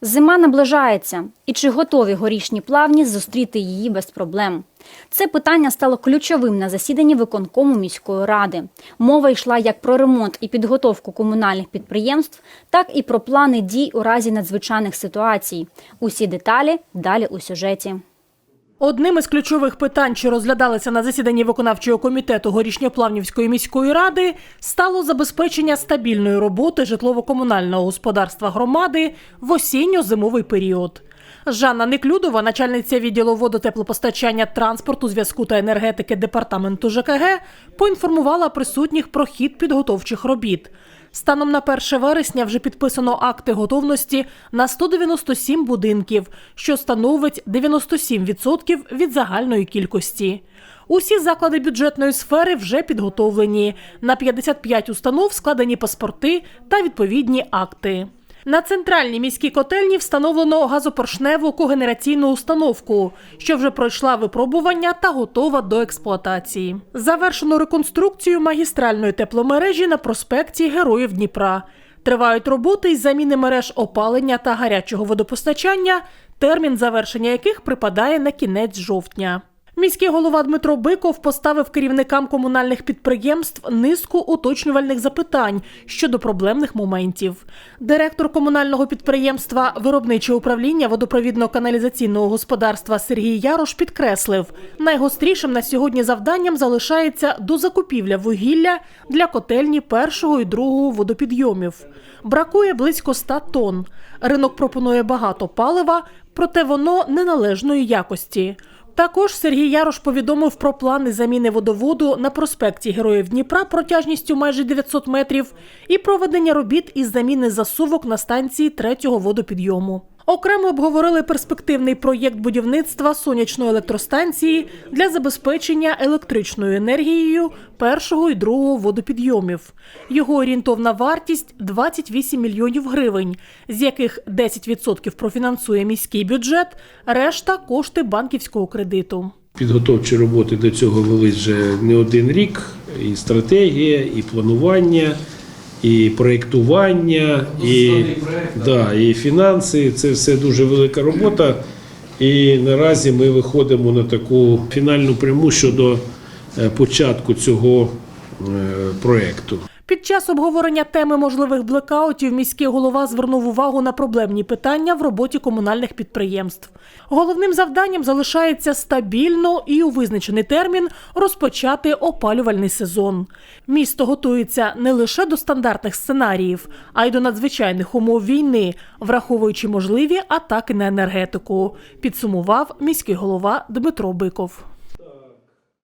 Зима наближається, і чи готові горішні плавні зустріти її без проблем? Це питання стало ключовим на засіданні виконкому міської ради. Мова йшла як про ремонт і підготовку комунальних підприємств, так і про плани дій у разі надзвичайних ситуацій. Усі деталі далі у сюжеті. Одним із ключових питань, що розглядалися на засіданні виконавчого комітету Горішньоплавнівської міської ради, стало забезпечення стабільної роботи житлово-комунального господарства громади в осінньо-зимовий період. Жанна Неклюдова, начальниця відділу водотеплопостачання, транспорту, зв'язку та енергетики департаменту ЖКГ, поінформувала присутніх про хід підготовчих робіт. Станом на 1 вересня вже підписано акти готовності на 197 будинків, що становить 97% від загальної кількості. Усі заклади бюджетної сфери вже підготовлені. На 55 установ складені паспорти та відповідні акти. На центральній міській котельні встановлено газопоршневу когенераційну установку, що вже пройшла випробування та готова до експлуатації. Завершено реконструкцію магістральної тепломережі на проспекті Героїв Дніпра. Тривають роботи із заміни мереж опалення та гарячого водопостачання, термін завершення яких припадає на кінець жовтня. Міський голова Дмитро Биков поставив керівникам комунальних підприємств низку уточнювальних запитань щодо проблемних моментів. Директор комунального підприємства Виробниче управління водопровідно-каналізаційного господарства Сергій Ярош підкреслив, найгострішим на сьогодні завданням залишається дозакупівля вугілля для котельні першого і другого водопідйомів. Бракує близько 100 тонн. Ринок пропонує багато палива, проте воно неналежної якості. Також Сергій Ярош повідомив про плани заміни водоводу на проспекті Героїв Дніпра протяжністю майже 900 метрів і проведення робіт із заміни засувок на станції третього водопідйому. Окремо обговорили перспективний проєкт будівництва сонячної електростанції для забезпечення електричною енергією першого і другого водопідйомів. Його орієнтовна вартість 28 мільйонів гривень, з яких 10% профінансує міський бюджет, решта кошти банківського кредиту. Підготовчі роботи до цього велись вже не один рік. І стратегія, і планування, і проєктування, і, да, і фінанси. Це все дуже велика робота. І наразі ми виходимо на таку фінальну пряму щодо е, початку цього е, проєкту. Під час обговорення теми можливих блекаутів міський голова звернув увагу на проблемні питання в роботі комунальних підприємств. Головним завданням залишається стабільно і у визначений термін розпочати опалювальний сезон. Місто готується не лише до стандартних сценаріїв, а й до надзвичайних умов війни, враховуючи можливі атаки на енергетику. Підсумував міський голова Дмитро Биков.